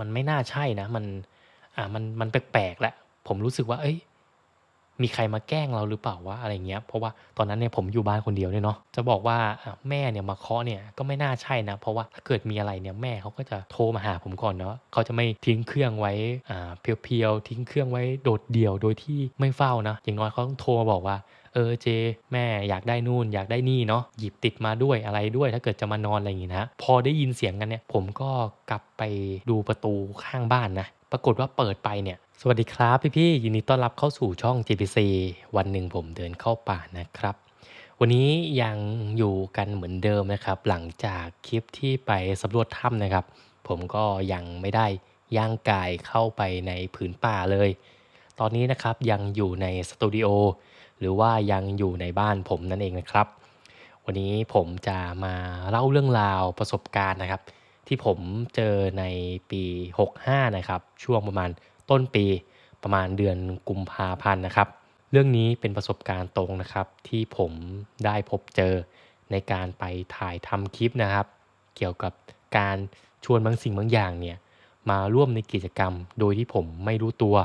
มันไม่น่าใช่นะ มัน อ่ามันมันแปลกๆแหล้วผมรู้สึกว่า เอ้ย มีใครมาแกล้งเราหรือเปล่าวะอะไรเงี้ย เพราะว่าตอนนั้นเนี่ยผมอยู่บ้านคนเดียวด้วยเนาะจะบอกว่าอ่าแม่เนี่ยมาเคาะเนี่ยก็ไม่น่าใช่นะ เพราะว่าถ้าเกิดมีอะไรเนี่ยแม่เขาก็จะโทรมาหาผมก่อนเนาะเขาจะไม่ทิ้งเครื่องไว้อ่าเพียวๆทิ้งเครื่องไว้โดดเดี่ยวโดยที่ไม่เฝ้านะอย่างน้อยเขาต้องโทรมาบอกว่า เออเจ แม่อยากได้นู่นอยากได้นี่เนาะหยิบติดมาด้วยอะไรด้วย ถ้าเกิดจะมานอนอะไรอย่างงี้นะพอได้ยินเสียงกันเนี่ย ผมก็กลับไปดูประตูข้างบ้านนะปรากฏว่าเปิดไปเนี่ยสวัสดีครับพี่ๆยินดีต้อนรับเข้าสู่ช่อง JPC วันหนึ่งผมเดินเข้าป่านะครับ วันนี้ยังอยู่กันเหมือนเดิมนะครับ หลังจากคลิปที่ไปสำรวจถ้ำนะครับ ผมก็ยังไม่ได้ย่างกายเข้าไปในผืนป่าเลย ตอนนี้นะครับยังอยู่ในสตูดิโอ หรือว่ายังอยู่ในบ้านผมนั่นเองนะครับ วันนี้ผมจะมาเล่าเรื่องราวประสบการณ์นะครับ ที่ผมเจอในปี 65 นะครับ ช่วงประมาณต้นปีประมาณเดือนกุมภาพันธ์นะครับ เรื่องนี้เป็นประสบการณ์ตรงนะครับ ที่ผมได้พบเจอในการไปถ่ายทำคลิปนะครับ เกี่ยวกับการชวนบางสิ่งบางอย่างเนี่ยมาร่วมในกิจกรรม โดยที่ผมไม่รู้ตัว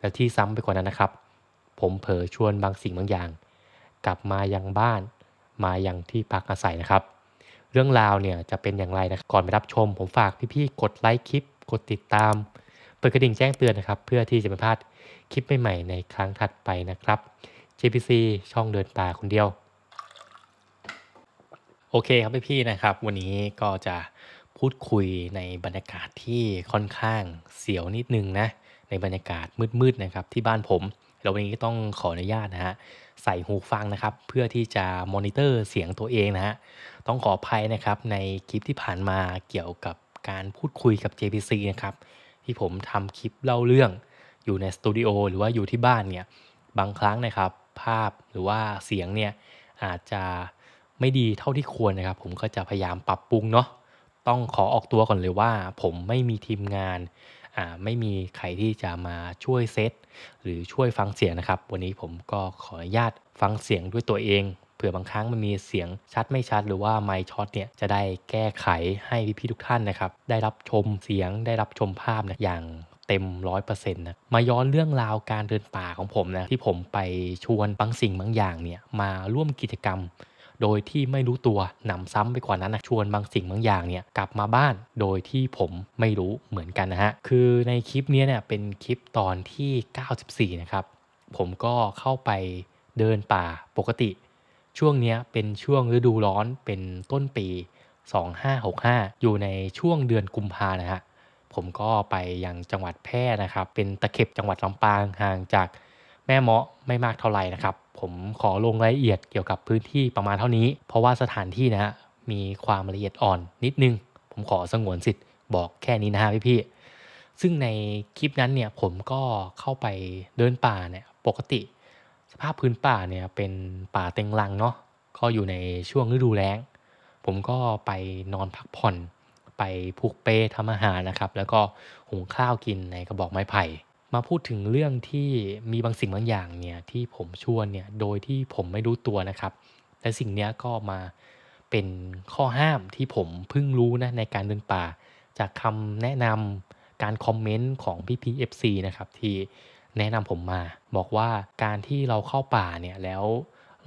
และที่ซ้ำไปกว่านั้นนะครับ ผมเผลอชวนบางสิ่งบางอย่าง กลับมายังบ้าน มายังที่พักอาศัยนะครับ เรื่องราวเนี่ยจะเป็นอย่างไรนะก่อนไปรับชม ผมฝากพี่ๆกดไลค์คลิป กดติดตาม เปิดกระดิ่งแจ้งเตือนนะครับ เพื่อที่จะไม่พลาดคลิปใหม่ๆในครั้งถัดไปนะครับ JPC ช่องเดินป่าคนเดียว โอเคครับพี่ๆนะครับ วันนี้ก็จะพูดคุยในบรรยากาศที่ค่อนข้างเสียวนิดนึงนะในบรรยากาศมืดๆนะครับที่บ้านผม แล้ววันนี้ต้องขออนุญาตนะฮะใส่หูฟังนะครับเพื่อที่จะมอนิเตอร์เสียงตัวเองนะฮะต้องขออภัยนะครับในคลิปที่ผ่านมาเกี่ยวกับการพูดคุยกับ JPC นะครับที่ผมทำคลิปเล่าเรื่องอยู่ในสตูดิโอหรือว่าอยู่ที่บ้านเนี่ยบางครั้งนะครับภาพหรือว่าเสียงเนี่ยอาจจะไม่ดีเท่าที่ควรนะครับ ผมก็จะพยายามปรับปรุงเนาะต้องขอออกตัวก่อนเลยว่า ผมไม่มีทีมงาน ไม่มีใครที่จะมาช่วยเซตหรือช่วยฟังเสียงนะครับ วันนี้ผมก็ขออนุญาตฟังเสียงด้วยตัวเองเผื่อบางครั้งมันมีเสียงชัดไม่ชัด หรือว่าไมค์ช็อตเนี่ยจะได้แก้ไขให้พี่ๆทุกท่านนะครับ ได้รับชมเสียงได้รับชมภาพนะอย่างเต็มร้อยเปอร์เซ็นต์นะมาย้อนเรื่องราวการเดินป่าของผมนะที่ผมไปชวนบางสิ่งบางอย่างเนี่ยมาร่วมกิจกรรม โดยที่ไม่รู้ตัวหนำซ้ำไปกว่านั้นนะชวนบางสิ่งบางอย่างเนี่ยกลับมาบ้านโดยที่ผมไม่รู้เหมือนกันนะฮะคือในคลิปนี้เนี่ยเป็นคลิปตอนที่ 94 นะครับ ผมก็เข้าไปเดินป่าปกติ ช่วงนี้เป็นช่วงฤดูร้อนเป็นต้นปี 2565 อยู่ในช่วงเดือนกุมภานะฮะผมก็ไปยังจังหวัดแพร่นะครับ เป็นตะเข็บจังหวัดลำปางห่างจากแม่เมาะไม่มากเท่าไหร่นะครับ ผมขอลงรายละเอียดเกี่ยวกับพื้นที่ประมาณเท่านี้ เพราะว่าสถานที่นะฮะมีความละเอียดอ่อนนิดนึง ผมขอสงวนสิทธิ์บอกแค่นี้นะฮะพี่ๆซึ่งในคลิปนั้นเนี่ยผมก็เข้าไปเดินป่าเนี่ยปกติ สภาพพื้นป่าเนี่ยเป็นป่าเต็งรังเนาะก็อยู่ในช่วงฤดูแล้ง ผมก็ไปนอนพักผ่อน ไปผูกเปทำอาหารนะครับ แล้วก็หุงข้าวกินในกระบอกไม้ไผ่ มาพูดถึงเรื่องที่มีบางสิ่งบางอย่างเนี่ยที่ผมชวนเนี่ยโดยที่ผมไม่รู้ตัวนะครับ และสิ่งเนี้ยก็มาเป็นข้อห้ามที่ผมเพิ่งรู้นะในการเดินป่า จากคำแนะนำการคอมเมนต์ของพี่พีเอฟซีนะครับที่แนะนำผมมา บอกว่าการที่เราเข้าป่าเนี่ยแล้ว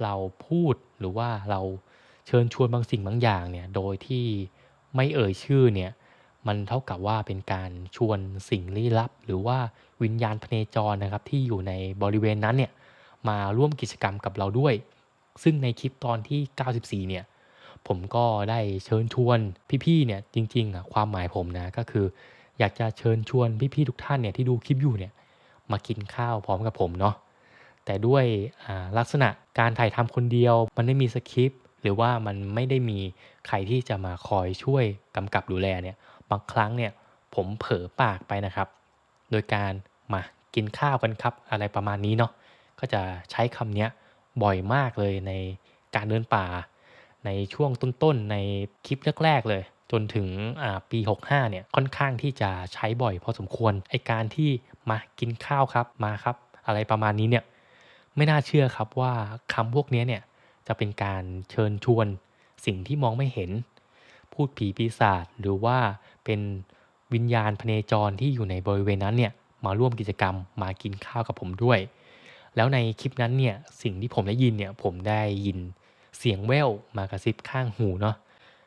เราพูดหรือว่าเราเชิญชวนบางสิ่งบางอย่างเนี่ยโดยที่ไม่เอ่ยชื่อเนี่ยมันเท่ากับว่าเป็นการชวนสิ่งลี้ลับ หรือว่า วิญญาณพเนจรนะครับที่อยู่ในบริเวณนั้นเนี่ยมาร่วมกิจกรรมกับเราด้วย ซึ่งในคลิปตอนที่ 94 เนี่ยผมก็ได้เชิญชวนพี่ๆเนี่ยจริงๆอะความหมายผมนะก็คือ อยากจะเชิญชวนพี่ๆทุกท่านเนี่ยที่ดูคลิปอยู่เนี่ยมากินข้าวพร้อมกับผมเนาะแต่ด้วยลักษณะการถ่ายทำคนเดียว มันไม่มีสคริปต์หรือว่ามันไม่ได้มีใครที่จะมาคอยช่วยกำกับดูแลเนี่ยบางครั้งเนี่ยผมเผลอปากไปนะครับ โดยการมากินข้าวกันครับ อะไรประมาณนี้เนาะก็จะใช้คำนี้บ่อยมากเลยในการเดินป่า ในช่วงต้นๆในคลิปแรกๆเลย จนถึงปี 65 เนี่ยค่อนข้างที่จะใช้บ่อยพอสมควรไอการที่มากินข้าวครับมาครับ อะไรประมาณนี้เนี่ยไม่น่าเชื่อครับว่าคำพวกนี้เนี่ยจะเป็นการเชิญชวนสิ่งที่มองไม่เห็น พูดผีปีศาจหรือว่าเป็น วิญญาณพเนจรที่อยู่ในบริเวณนั้นเนี่ยมาร่วมกิจกรรมมากินข้าวกับผมด้วย แล้วในคลิปนั้นเนี่ยสิ่งที่ผมได้ยินเนี่ยผมได้ยินเสียงแว่วมากระซิบข้างหูเนาะ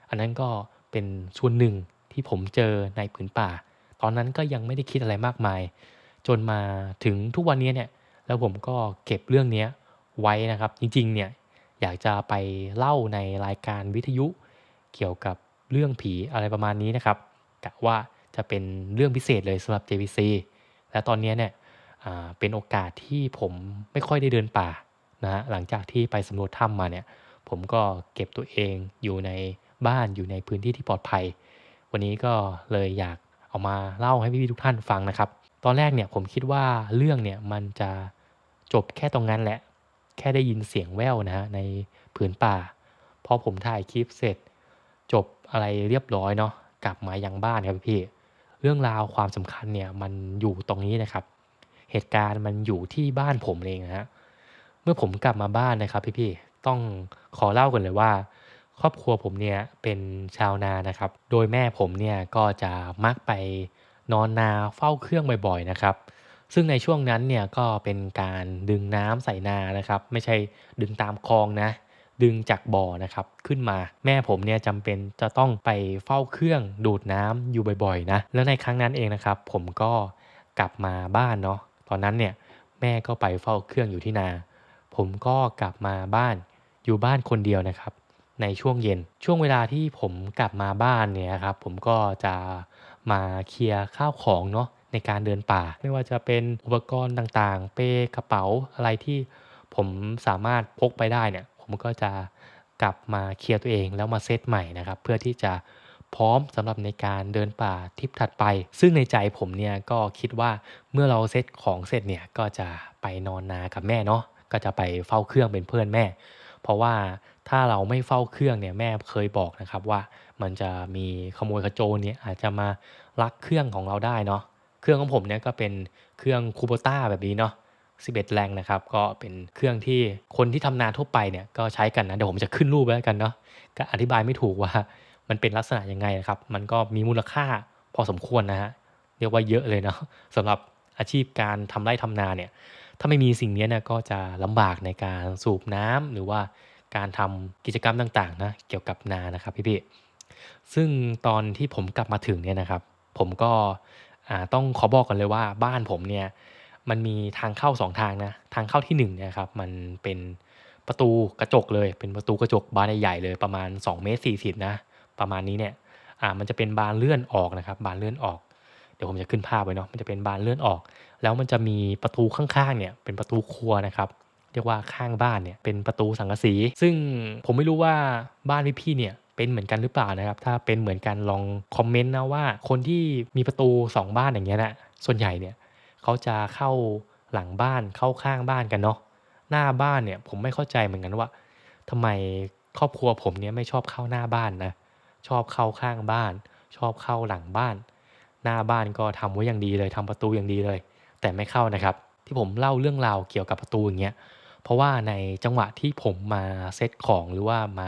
อันนั้นก็เป็นส่วนหนึ่งที่ผมเจอในผืนป่า ตอนนั้นก็ยังไม่ได้คิดอะไรมากมาย จนมาถึงทุกวันนี้เนี่ยแล้วผมก็เก็บเรื่องนี้ไว้นะครับ จริงๆเนี่ยอยากจะไปเล่าในรายการวิทยุ เกี่ยวกับเรื่องผีอะไรประมาณนี้นะครับกะว่า จะเป็นเรื่องพิเศษเลยสำหรับ JVC และตอนนี้เนี่ยเป็นโอกาสที่ผมไม่ค่อยได้เดินป่านะฮะหลังจากที่ไปสำรวจถ้ำมาเนี่ย ผมก็เก็บตัวเองอยู่ในบ้านอยู่ในพื้นที่ที่ปลอดภัย วันนี้ก็เลยอยากเอามาเล่าให้พี่ๆทุกท่านฟังนะครับ ตอนแรกเนี่ยผมคิดว่าเรื่องเนี่ยมันจะจบแค่ตรงนั้นแหละ แค่ได้ยินเสียงแว่วนะฮะในผืนป่าพอผมถ่ายคลิปเสร็จ จบอะไรเรียบร้อยเนาะกลับมายังบ้านครับพี่ เรื่องราวความสำคัญเนี่ยมันอยู่ตรงนี้นะครับ เหตุการณ์มันอยู่ที่บ้านผมเองนะฮะเมื่อผมกลับมาบ้านนะครับ พี่ๆต้องขอเล่ากันเลยว่า ครอบครัวผมเนี่ยเป็นชาวนานะครับ โดยแม่ผมเนี่ยก็จะมักไปนอนนาเฝ้าเครื่องบ่อยๆนะครับ ซึ่งในช่วงนั้นเนี่ยก็เป็นการดึงน้ำใส่นานะครับ ไม่ใช่ดึงตามคลองนะ ดึงจากบ่อนะครับขึ้นมา แม่ผมเนี่ยจำเป็นจะต้องไปเฝ้าเครื่องดูดน้ำอยู่บ่อยๆนะแล้วในครั้งนั้นเองนะครับ ผมก็กลับมาบ้านเนาะตอนนั้นเนี่ยแม่ก็ไปเฝ้าเครื่องอยู่ที่นา ผมก็กลับมาบ้านอยู่บ้านคนเดียวนะครับ ในช่วงเย็นช่วงเวลาที่ผมกลับมาบ้านเนี่ยครับผมก็จะมาเคลียร์ข้าวของเนาะในการเดินป่า ไม่ว่าจะเป็นอุปกรณ์ต่างๆ เป้กระเป๋าอะไรที่ผมสามารถพกไปได้เนี่ย ผมก็จะกลับมาเคลียร์ตัวเองแล้วมาเซตใหม่นะครับ เพื่อที่จะพร้อมสำหรับในการเดินป่าทริปถัดไป ซึ่งในใจผมเนี่ยก็คิดว่าเมื่อเราเซตของเสร็จเนี่ยก็จะไปนอนนากับแม่เนาะก็จะไปเฝ้าเครื่องเป็นเพื่อนแม่ เพราะว่าถ้าเราไม่เฝ้าเครื่องเนี่ยแม่เคยบอกนะครับว่ามันจะมีขโมยขโจรเนี่ยอาจจะมาลักเครื่องของเราได้เนาะเครื่องของผมเนี่ยก็เป็นเครื่องคูโบต้าแบบนี้เนาะ 11 แรงนะครับ ก็เป็นเครื่องที่คนที่ทำนาทั่วไปเนี่ยก็ใช้กันนะ เดี๋ยวผมจะขึ้นรูปไว้แล้วกันเนาะก็อธิบายไม่ถูกว่ามันเป็นลักษณะยังไงนะครับ มันก็มีมูลค่าพอสมควรนะฮะเรียกว่าเยอะเลยเนาะสำหรับอาชีพการทำไร่ทำนาเนี่ยถ้าไม่มีสิ่งนี้เนี่ยก็จะลำบากในการสูบน้ำหรือว่าการทำกิจกรรมต่างๆนะเกี่ยวกับนานะครับพี่ๆซึ่งตอนที่ผมกลับมาถึงเนี่ยนะครับ ผมก็ต้องขอบอกกันเลยว่าบ้านผมเนี่ย มันมีทางเข้าสองทางนะทางเข้าที่หนึ่งเนี่ยครับมันเป็นประตูกระจกเลย เป็นประตูกระจกบานใหญ่เลยประมาณ2เมตร40นะประมาณนี้เนี่ยอ่ามันจะเป็นบานเลื่อนออกนะครับ บานเลื่อนออกเดี๋ยวผมจะขึ้นภาพไว้เนาะมันจะเป็นบานเลื่อนออก แล้วมันจะมีประตูข้างๆเนี่ยเป็นประตูครัวนะครับเรียกว่าข้างบ้านเนี่ยเป็นประตูสังกะสี ซึ่งผมไม่รู้ว่าบ้านพี่ๆเนี่ยเป็นเหมือนกันหรือเปล่านะครับ ถ้าเป็นเหมือนกันลองคอมเมนต์นะว่าคนที่มีประตู 2 บ้านอย่างเงี้ยนะส่วนใหญ่เนี่ย เขาจะเข้าหลังบ้านเข้าข้างบ้านกันเนาะหน้าบ้านเนี่ยผมไม่เข้าใจเหมือนกันว่าทำไมครอบครัวผมเนี่ยไม่ชอบเข้าหน้าบ้านนะชอบเข้าข้างบ้าน ชอบเข้าหลังบ้าน หน้าบ้านก็ทำไว้อย่างดีเลยทำประตูอย่างดีเลย แต่ไม่เข้านะครับ ที่ผมเล่าเรื่องราวเกี่ยวกับประตูอย่างเงี้ยเพราะว่าในจังหวะที่ผมมาเซตของหรือว่ามา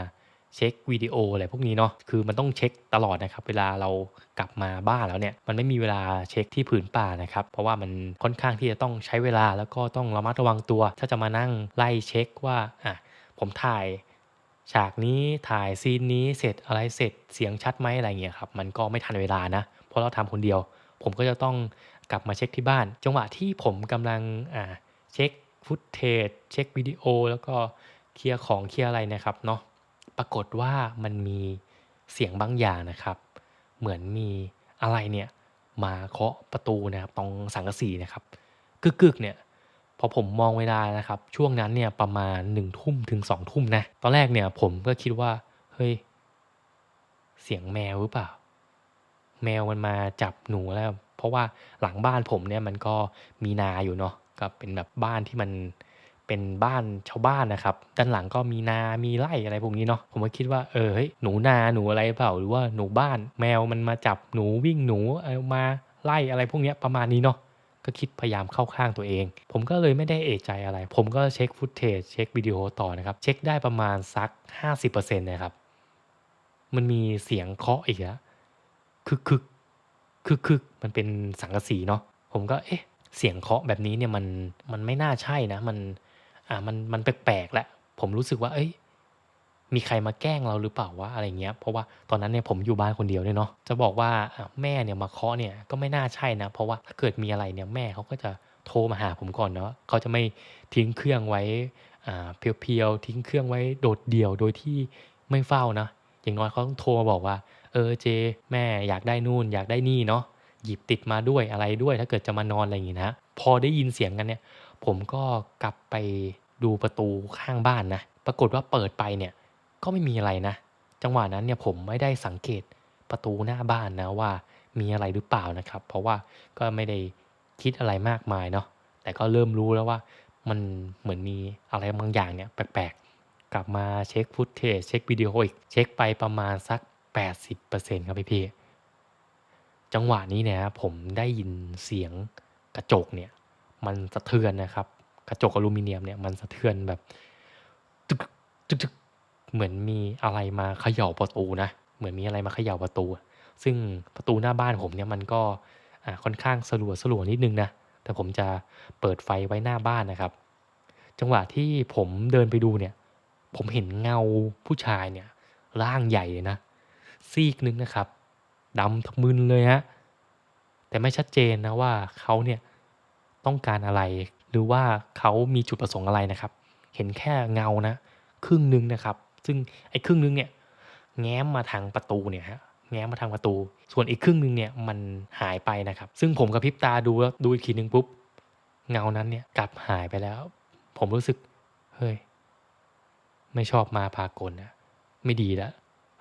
เช็ควิดีโออะไรพวกนี้เนาะคือมันต้องเช็คตลอดนะครับเวลาเรากลับมาบ้านแล้วเนี่ยมันไม่มีเวลาเช็คที่ผืนป่านะครับเพราะว่ามันค่อนข้างที่จะต้องใช้เวลาแล้วก็ต้องระมัดระวังตัว ถ้าจะมานั่งไล่เช็คว่าอะผมถ่ายฉากนี้ถ่ายซีนนี้เสร็จอะไรเสร็จเสียงชัดไหมอะไรเงี้ยครับมันก็ไม่ทันเวลานะเพราะเราทำคนเดียว ผมก็จะต้องกลับมาเช็คที่บ้าน จังหวะที่ผมกำลังอ่าเช็คฟุตเทจเช็ควิดีโอแล้วก็เคลียร์ของเคลียร์อะไรนะครับเนาะ ปรากฏว่ามันมีเสียงบางอย่างนะครับ เหมือนมีอะไรเนี่ยมาเคาะประตูนะครับตรงสังกะสีนะครับกึกๆเนี่ยพอผมมองเวลานะครับ ช่วงนั้นเนี่ยประมาณหนึ่งทุ่มถึงสองทุ่มนะตอนแรกเนี่ยผมก็คิดว่าเฮ้ยเสียงแมวหรือเปล่า แมวมันมาจับหนูแล้ว เพราะว่าหลังบ้านผมเนี่ยมันก็มีนาอยู่เนาะก็เป็นแบบบ้านที่มัน เป็นบ้านชาวบ้านนะครับ ด้านหลังก็มีนา มีไร่อะไรพวกนี้เนาะ ผมก็คิดว่าเออเฮ้ยหนูนาหนูอะไรเปล่าหรือว่าหนูบ้าน แมวมันมาจับหนูวิ่งหนูเอามาไล่อะไรพวกนี้ประมาณนี้เนาะก็คิดพยายามเข้าข้างตัวเอง ผมก็เลยไม่ได้เอะใจอะไร ผมก็เช็คฟุตเทจเช็ควิดีโอต่อนะครับ เช็คได้ประมาณสัก 50%นะครับ มันมีเสียงเคาะอีกแล้วคึกคึกคึกๆมันเป็นสังกะสีเนาะ ผมก็เอ๊ะ เสียงเคาะแบบนี้เนี่ยมันมันไม่น่าใช่นะ มัน อ่ามันมันแปลกๆแหละผมรู้สึกว่า เอ้ย มีใครมาแกล้งเราหรือเปล่าวะอะไรเงี้ย เพราะว่าตอนนั้นเนี่ยผมอยู่บ้านคนเดียวเนี่ยเนาะจะบอกว่าแม่เนี่ยมาเคาะเนี่ยก็ไม่น่าใช่นะ เพราะว่าถ้าเกิดมีอะไรเนี่ยแม่เขาก็จะโทรมาหาผมก่อนเนาะเขาจะไม่ทิ้งเครื่องไว้อ่าเพียวๆทิ้งเครื่องไว้โดดเดี่ยวโดยที่ไม่เฝ้านะอย่างน้อยเขาต้องโทรมาบอกว่า เออเจ แม่อยากได้นู่นอยากได้นี่เนาะหยิบติดมาด้วยอะไรด้วยถ้าเกิดจะมานอนอะไรอย่างงี้นะพอได้ยินเสียงกันเนี่ย ผมก็กลับไปดูประตูข้างบ้านนะ ปรากฏว่าเปิดไปเนี่ยก็ไม่มีอะไรนะ จังหวะนั้นเนี่ยผมไม่ได้สังเกตประตูหน้าบ้านนะว่ามีอะไรหรือเปล่านะครับ เพราะว่าก็ไม่ได้คิดอะไรมากมายเนาะ แต่ก็เริ่มรู้แล้วว่ามันเหมือนมีอะไรบางอย่างเนี่ยแปลกๆ กลับมาเช็คฟุตเทจเช็ควิดีโออีก เช็คไปประมาณสัก 80%ครับพี่พี่ๆจังหวะนี้เนี่ยผมได้ยินเสียงกระจกเนี่ย มันสะเทือนนะครับ กระจกอลูมิเนียมเนี่ยมันสะเทือนแบบตึกตึกตึกเหมือนมีอะไรมาเขย่าประตูนะ เหมือนมีอะไรมาเขย่าประตู ซึ่งประตูหน้าบ้านผมเนี่ยมันก็ค่อนข้างสลัวสลัวนิดนึงนะ แต่ผมจะเปิดไฟไว้หน้าบ้านนะครับ จังหวะที่ผมเดินไปดูเนี่ย ผมเห็นเงาผู้ชายเนี่ยร่างใหญ่เลยนะ ซีกนึงนะครับดำทะมึนเลยฮะแต่ไม่ชัดเจนนะว่าเขาเนี่ย ต้องการอะไร หรือว่าเขามีจุดประสงค์อะไรนะครับ เห็นแค่เงานะ ครึ่งนึงนะครับ ซึ่งไอ้ครึ่งนึงเนี่ยแง้มมาทางประตูเนี่ยฮะแง้มมาทางประตู ส่วนอีกครึ่งนึงเนี่ยมันหายไปนะครับ ซึ่งผมกับพิบตาดูแล้วดูอีกทีนึงปุ๊บเงานั้นเนี่ยกลับหายไปแล้ว ผมรู้สึกเฮ้ยไม่ชอบมาพากลนะไม่ดีแล้ว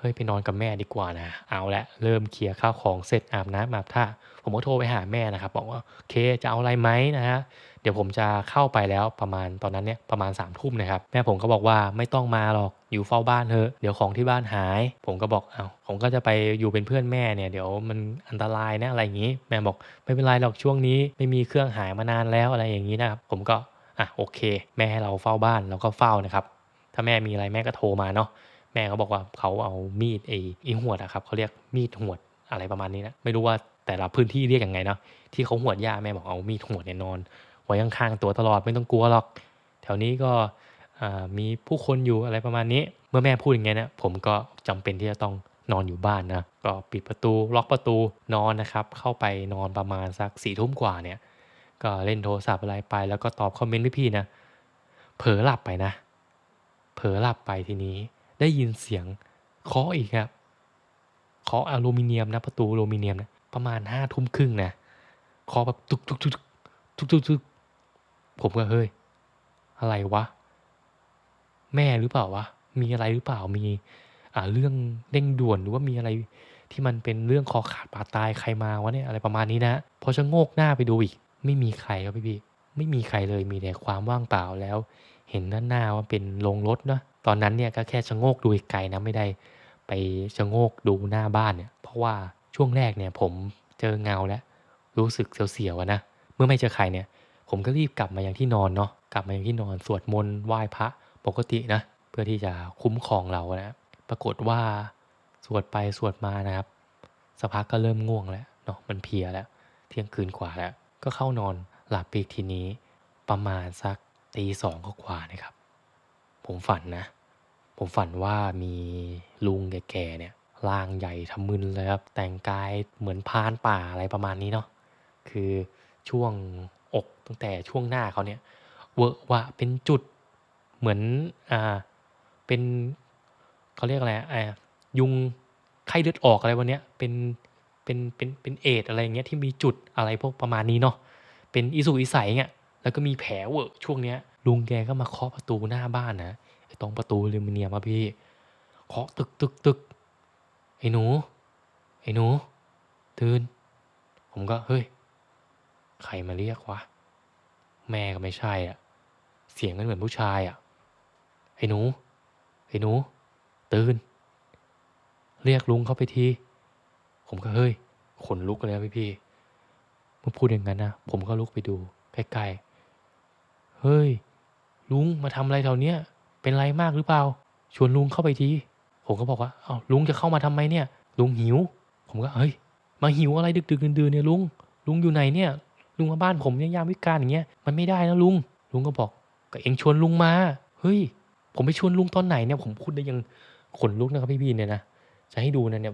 เฮ้ยไปนอนกับแม่ดีกว่านะ เอาละเริ่มเคลียร์ข้าวของเสร็จอาบน้ำอาบท่าผมก็โทรไปหาแม่นะครับ บอกว่าโอเคจะเอาอะไรไหมนะฮะเดี๋ยวผมจะเข้าไปแล้วประมาณตอนนั้นเนี่ยประมาณ3ามทุ่มนะครับแม่ผมก็บอกว่าไม่ต้องมาหรอกอยู่เฝ้าบ้านเถอะเดี๋ยวของที่บ้านหาย ผมก็บอกเอาผมก็จะไปอยู่เป็นเพื่อนแม่เนี่ยเดี๋ยวมันอันตรายนะอะไรอย่างนี้ แม่บอกไม่เป็นไรหรอกช่วงนี้ ไม่มีเครื่องหายมานานแล้วอะไรอย่างนี้นะครับผมก็อะโอเค แม่ให้เราเฝ้าบ้านเราก็เฝ้านะครับถ้าแม่มีอะไรแม่ก็โทรมาเนาะ แม่เขาบอกว่าเขาเอามีดไอ้อีหวดอะครับเขาเรียกมีดหวดอะไรประมาณนี้นะไม่รู้ว่าแต่ละพื้นที่เรียกยังไงเนาะที่เขาหวดหญ้าแม่บอกเอามีดหวดเนี่ยนอนไว้ข้างๆตัวตลอดไม่ต้องกลัวหรอก แถวนี้ก็มีผู้คนอยู่อะไรประมาณนี้ เมื่อแม่พูดอย่างเงี้ยนะผมก็จำเป็นที่จะต้องนอนอยู่บ้านนะก็ปิดประตูล็อกประตูนอนนะครับ เข้าไปนอนประมาณสักสี่ทุ่มกว่าเนี่ย ก็เล่นโทรศัพท์อะไรไป แล้วก็ตอบคอมเมนต์พี่ๆนะเผลอหลับไปนะ เผลอหลับไปทีนี้ ได้ยินเสียงเคาะอีกครับเคาะอลูมิเนียมนะประตูอลูมิเนียมนะประมาณห้าทุ่มครึ่งนะเคาะแบบตุกตุกตุกตุกตุกตุกผมก็เฮ้ยอะไรวะ แม่หรือเปล่าวะมีอะไรหรือเปล่ามี อ่าเรื่องเร่งด่วนหรือว่ามีอะไรที่มันเป็นเรื่องคอขาดบาดตายใครมาวะเนี่ยอะไรประมาณนี้นะพอชะโงกหน้าไปดูอีก ไม่มีใครครับพี่พี่ไม่มีใครเลยมีแต่ความว่างเปล่าแล้ว เห็นด้านหน้าว่าเป็นโรงรถเนาะตอนนั้นเนี่ยก็แค่ชะโงกดูไกลนะไม่ได้ไปชะโงกดูหน้าบ้านเนี่ย เพราะว่าช่วงแรกเนี่ยผมเจอเงาแล้ว รู้สึกเสียวๆนะเมื่อไม่เจอใครเนี่ย ผมก็รีบกลับมายังที่นอนเนาะกลับมายังที่นอนสวดมนต์ไหว้พระปกตินะเพื่อที่จะคุ้มครองเรานะปรากฏว่าสวดไปสวดมานะครับสักพักก็เริ่มง่วงแล้วเนาะมันเพียแล้ว เที่ยงคืนกว่าแล้ว ก็เข้านอนหลับไปอีกทีนี้ประมาณสัก ตีสองก็กว่านะครับ ผมฝันนะ ผมฝันว่ามีลุงแก่ๆเนี่ยร่างใหญ่ทำมึนเลยครับ แต่งกายเหมือนพานป่าอะไรประมาณนี้เนาะคือช่วงอกตั้งแต่ช่วงหน้าเขาเนี่ย เวอะวะเป็นจุดเหมือนอ่าเป็นเขาเรียกอะไรอ่ายุงไข้เลือดออกอะไรวันเนี้ยเป็นเป็นเป็นเป็นเอดอะไรเงี้ยที่มีจุดอะไรพวกประมาณนี้เนาะเป็นอิสุอิสัยเงี้ย แล้วก็มีแผลเวอะช่วงเนี้ย ลุงแกก็มาเคาะประตูหน้าบ้านนะไอ้ตรงประตูอลูมิเนียมอะพี่เคาะตึกตึกตึกไอ้หนู ไอ้หนู ตื่น ผมก็เฮ้ย ใครมาเรียกวะ แม่ก็ไม่ใช่อะ เสียงกันเหมือนผู้ชายอะ ไอ้หนู ไอ้หนู ตื่น เรียกลุงเข้าไปที ผมก็เฮ้ย ขนลุกเลยพี่พี่เมื่อพูดอย่างนั้นนะ ผมก็ลุกไปดูใกล้ๆ เฮ้ย ลุงมาทำอะไรแถวเนี้ยเป็นไรมากหรือเปล่า ชวนลุงเข้าไปที ผมก็บอกว่า เอ้าลุงจะเข้ามาทำไมเนี่ย ลุงหิว ผมก็เฮ้ย มาหิวอะไรดึกๆดื่นเนี่ยลุง ลุงอยู่ไหนเนี่ย ลุงมาบ้านผมเนี่ยยามวิกาลอย่างเงี้ย มันไม่ได้นะลุง ลุงก็บอก ก็เองชวนลุงมา เฮ้ย ผมไปชวนลุงตอนไหนเนี่ย ผมพูดได้ยังขนลุกนะครับพี่ๆเนี่ยนะ จะให้ดูนะเนี่ย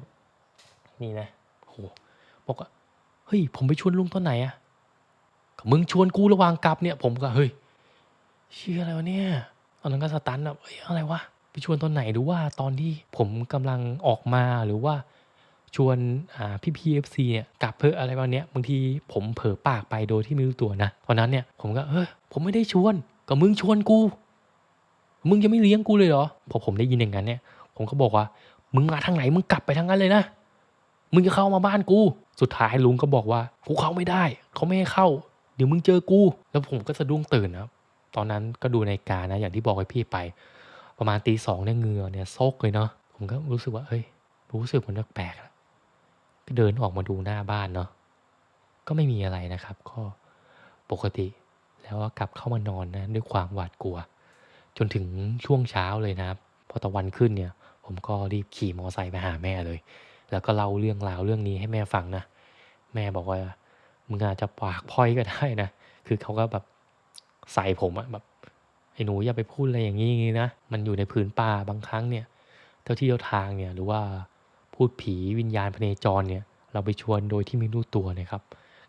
นี่นะ โห บอกว่า เฮ้ย ผมไปชวนลุงตอนไหนอะก็มึงชวนกูระหว่างกลับเนี่ย ผมก็ เฮ้ย เชื่ออะไรวะเนี่ยตอนนั้นก็สตันอะเฮ้ยอะไรวะไปชวนตอนไหนหรือว่าตอนที่ผมกำลังออกมาหรือว่าชวนอ่าพี่พีเอฟซีเนี่ยกลับเพื่ออะไรวันเนี้ยบางทีผมเผลอปากไปโดยที่ไม่รู้ตัวนะตอนนั้นเนี่ยผมก็เฮ้ยผมไม่ได้ชวน ก็มึงชวนกู มึงจะไม่เลี้ยงกูเลยเหรอพอผมได้ยินอย่างนั้นเนี่ย ผมก็บอกว่า มึงมาทางไหนมึงกลับไปทางนั้นเลยนะมึงจะเข้ามาบ้านกู สุดท้ายลุงก็บอกว่ากูเข้าไม่ได้ เขาไม่ให้เข้า เดี๋ยวมึงเจอกู แล้วผมก็สะดุ้งตื่นนะครับ ตอนนั้นก็ดูในการนะอย่างที่บอกไว้พี่ไป ประมาณตีสองเนี่ยเงือเนี่ยโซกเลยเนาะผมก็รู้สึกว่าเฮ้ย รู้สึกมันแปลกๆก็เดินออกมาดูหน้าบ้านเนาะก็ไม่มีอะไรนะครับ ก็ปกติแล้วก็กลับเข้ามานอนนะด้วยความหวาดกลัว จนถึงช่วงเช้าเลยนะครับพอตะวันขึ้นเนี่ย ผมก็รีบขี่มอไซค์ไปหาแม่เลย แล้วก็เล่าเรื่องราวเรื่องนี้ให้แม่ฟังนะแม่บอกว่ามึงอาจจะปากพร่อยก็ได้นะ คือเขาก็แบบ ใส่ผมอะแบบไอ้หนูอย่าไปพูดอะไรอย่างนี้นะมันอยู่ในพื้นป่าบางครั้งเนี่ยเจ้าที่เจ้าทางเนี่ยหรือว่าพูดผีวิญญาณพเนจรเนี่ย เราไปชวนโดยที่ไม่รู้ตัวนะครับ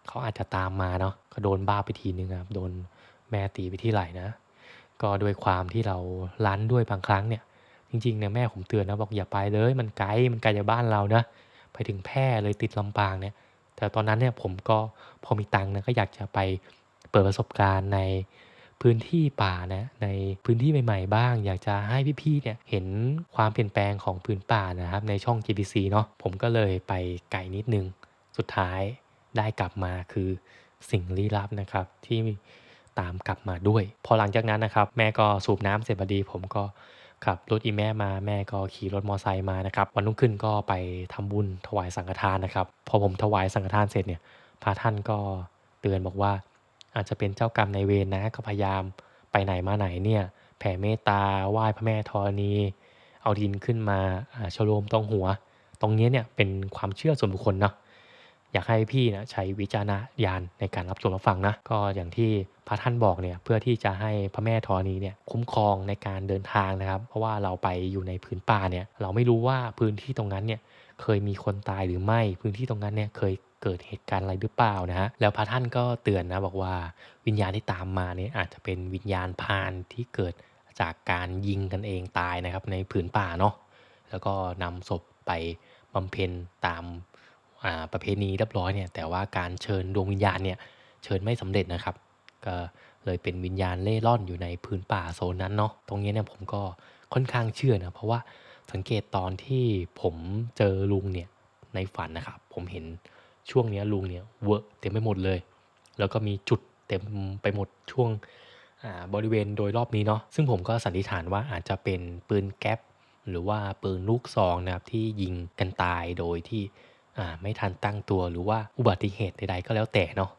เขาอาจจะตามมาเนาะก็โดนบ้าไปทีนึงครับโดนแม่ตีไปที่ไหล่นะ ก็ด้วยความที่เราลั้นด้วยบางครั้งเนี่ยจริงๆเนี่ยแม่ผมเตือนนะบอกอย่าไปเลยมันไกลมันไกลจากบ้านเรานะไปถึงแพร่เลยติดลำปางเนี่ย แต่ตอนนั้นเนี่ยผมก็พอมีตังค์นะก็อยากจะไปเปิดประสบการณ์ใน พื้นที่ป่านะในพื้นที่ใหม่ ๆ บ้าง อยากจะให้พี่ๆเนี่ยเห็นความเปลี่ยนแปลงของพื้นป่านะครับในช่อง GBC เนาะผมก็เลยไปไกลนิดนึง สุดท้ายได้กลับมาคือสิ่งลี้ลับนะครับที่ตามกลับมาด้วย พอหลังจากนั้นนะครับ แม่ก็สูบน้ำเสร็จพอดี ผมก็ขับรถอีแม่มาแม่ก็ขี่รถมอไซค์มานะครับ วันรุ่งขึ้นก็ไปทำบุญถวายสังฆทานนะครับ พอผมถวายสังฆทานเสร็จเนี่ยพระท่านก็เตือนบอกว่า อาจจะเป็นเจ้ากรรมในเวรนะก็พยายามไปไหนมาไหนเนี่ยแผ่เมตตาไหว้พระแม่ธรณี เอาดินขึ้นมาอ่าชโลมตรงหัว ตรงนี้เนี่ยเป็นความเชื่อส่วนบุคคลเนาะอยากให้พี่นะใช้วิจารณญาณในการรับชมรับฟังนะก็อย่างที่พระท่านบอกเนี่ยเพื่อที่จะให้พระแม่ธรณีเนี่ยคุ้มครองในการเดินทางนะครับ เพราะว่าเราไปอยู่ในพื้นป่าเนี่ยเราไม่รู้ว่าพื้นที่ตรงนั้นเนี่ยเคยมีคนตายหรือไม่พื้นที่ตรงนั้นเนี่ยเคย เกิดเหตุการณ์อะไรหรือเปล่านะฮะแล้วพระท่านก็เตือนนะบอกว่าวิญญาณที่ตามมาเนี่ยอาจจะเป็นวิญญาณพานที่เกิดจากการยิงกันเองตายนะครับในผืนป่าเนาะแล้วก็นำศพไปบำเพ็ญตามาประเพณีเรียบร้อยเนี่ยแต่ว่าการเชิญดวงวิญญาณเนี่ยเชิญไม่สำเร็จนะครับ ก็เลยเป็นวิญญาณเล่ร่อนอยู่ในพื้นป่าโซนนั้นเนาะตรงนี้เนี่ยผมก็ค่อนข้างเชื่อนะเพราะว่าสังเกตตอนที่ผมเจอลุงเนี่ยในฝันนะครับ ผมเห็น ช่วงนี้ลุงเนี่ยเวอะเต็มไปหมดเลย แล้วก็มีจุดเต็มไปหมดช่วงบริเวณโดยรอบนี้เนาะซึ่งผมก็สันนิษฐานว่าอาจจะเป็นปืนแก๊ปหรือว่าปืนลูกซองนะครับที่ยิงกันตายโดยที่ไม่ทันตั้งตัวหรือว่าอุบัติเหตุใดๆก็แล้วแต่เนาะ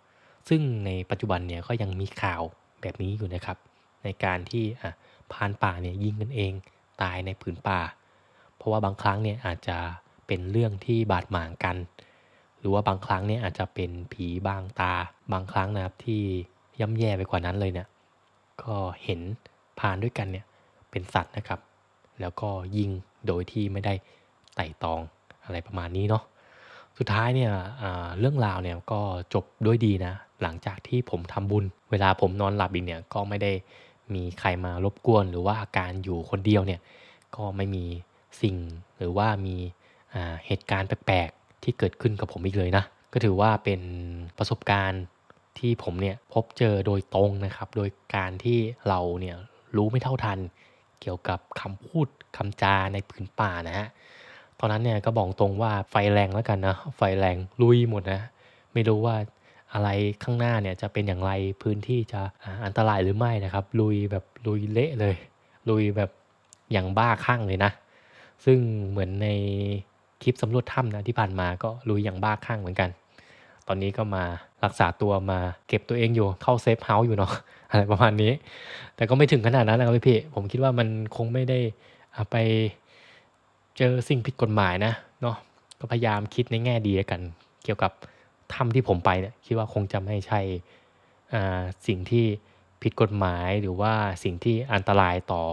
ซึ่งในปัจจุบันเนี่ยก็ยังมีข่าวแบบนี้อยู่นะครับ ในการที่อะพานป่าเนี่ยยิงกันเองตายในผืนป่า เพราะว่าบางครั้งเนี่ยอาจจะเป็นเรื่องที่บาดหมางกัน หรือว่าบางครั้งเนี่ยอาจจะเป็นผีบางตา บางครั้งนะครับที่ย่ำแย่ไปกว่านั้นเลยเนี่ยก็เห็นพานด้วยกันเนี่ยเป็นสัตว์นะครับ แล้วก็ยิงโดยที่ไม่ได้ไต่ตองอะไรประมาณนี้เนาะสุดท้ายเนี่ยเรื่องราวเนี่ยก็จบด้วยดีนะ หลังจากที่ผมทำบุญ เวลาผมนอนหลับอีกเนี่ยก็ไม่ได้มีใครมารบกวน หรือว่าการอยู่คนเดียวเนี่ยก็ไม่มีสิ่งหรือว่ามีเหตุการณ์แปลก ที่เกิดขึ้นกับผมอีกเลยนะ ก็ถือว่าเป็นประสบการณ์ที่ผมเนี่ยพบเจอโดยตรงนะครับ โดยการที่เราเนี่ยรู้ไม่เท่าทัน เกี่ยวกับคำพูดคำจาในผืนป่านะฮะตอนนั้นเนี่ยก็บอกตรงว่าไฟแรงแล้วกันนะไฟแรงลุยหมดนะ ไม่รู้ว่าอะไรข้างหน้าเนี่ยจะเป็นอย่างไรพื้นที่จะอันตรายหรือไม่นะครับ ลุยแบบลุยเละเลย ลุยแบบอย่างบ้าคลั่งเลยนะ ซึ่งเหมือนใน คลิปสำรวจถ้ำนะที่ผ่านมาก็ลุยอย่างบ้าคลั่งเหมือนกัน ตอนนี้ก็มารักษาตัวมาเก็บตัวเองอยู่เข้าเซฟเฮาส์อยู่เนาะอะไรประมาณนี้ แต่ก็ไม่ถึงขนาดนั้นนะครับพี่ๆผมคิดว่ามันคงไม่ได้ไปเจอสิ่งผิดกฎหมายนะเนาะก็พยายามคิดในแง่ดีกัน เกี่ยวกับถ้ำที่ผมไปเนี่ยคิดว่าคงจะไม่ใช่สิ่งที่ผิดกฎหมายหรือว่าสิ่งที่อันตรายต่อ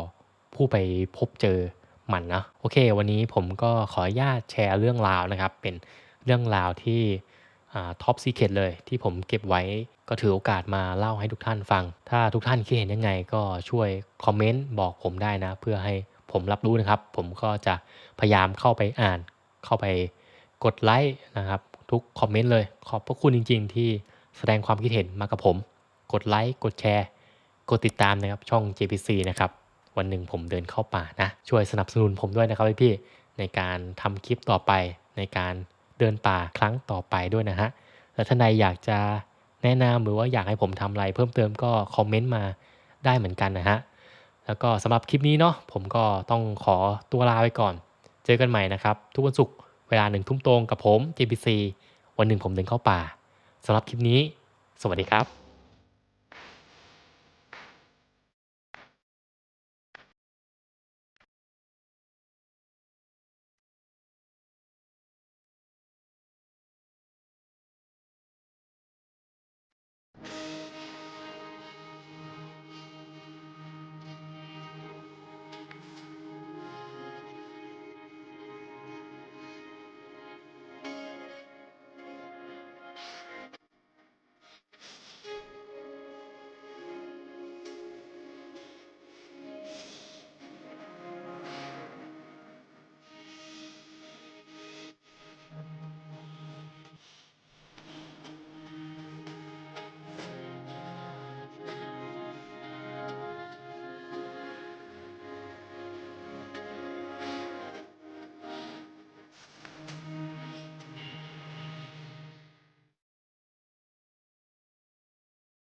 ผู้ไปพบเจอ มันนะโอเค วันนี้ผมก็ขออนุญาตแชร์เรื่องราวนะครับ เป็นเรื่องราวที่ท็อปซีเคตเลยที่ผมเก็บไว้ก็ถือโอกาสมาเล่าให้ทุกท่านฟัง ถ้าทุกท่านคิดเห็นยังไงก็ช่วยคอมเมนต์บอกผมได้นะ เพื่อให้ผมรับรู้นะครับ ผมก็จะพยายามเข้าไปอ่านเข้าไปกดไลค์นะครับ ทุกคอมเมนต์เลย ขอบพระคุณจริง ๆ ที่แสดงความคิดเห็นมากับผม กดไลค์กดแชร์ กดติดตามนะครับช่อง JPC นะครับ วันหนึ่งผมเดินเข้าป่านะช่วยสนับสนุนผมด้วยนะครับพี่ๆในการทำคลิปต่อไปในการเดินป่าครั้งต่อไปด้วยนะฮะแล้วท่านใดอยากจะแนะนำหรือว่าอยากให้ผมทำอะไรเพิ่มเติมก็คอมเมนต์มาได้เหมือนกันนะฮะแล้วก็สำหรับคลิปนี้เนาะผมก็ต้องขอตัวลาไปก่อน เจอกันใหม่นะครับ ทุกวันศุกร์เวลาหนึ่งทุ่มตรงกับผม JPC วันหนึ่งผมเดินเข้าป่าสำหรับคลิปนี้ สวัสดีครับ